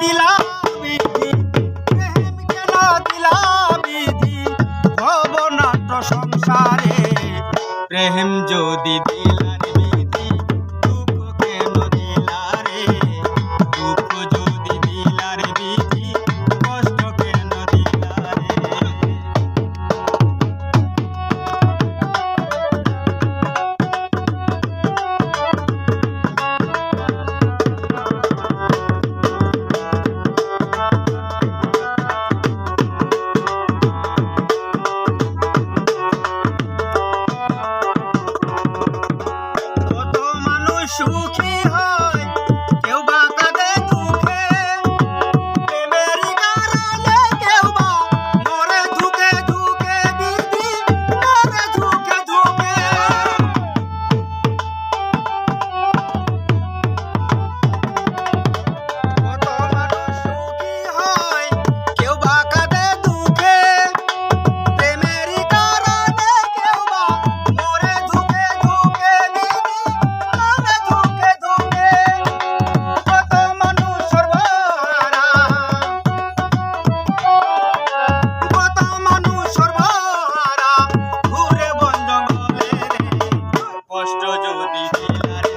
প্রেম প্রেম যদি দিলা সুখে Lord.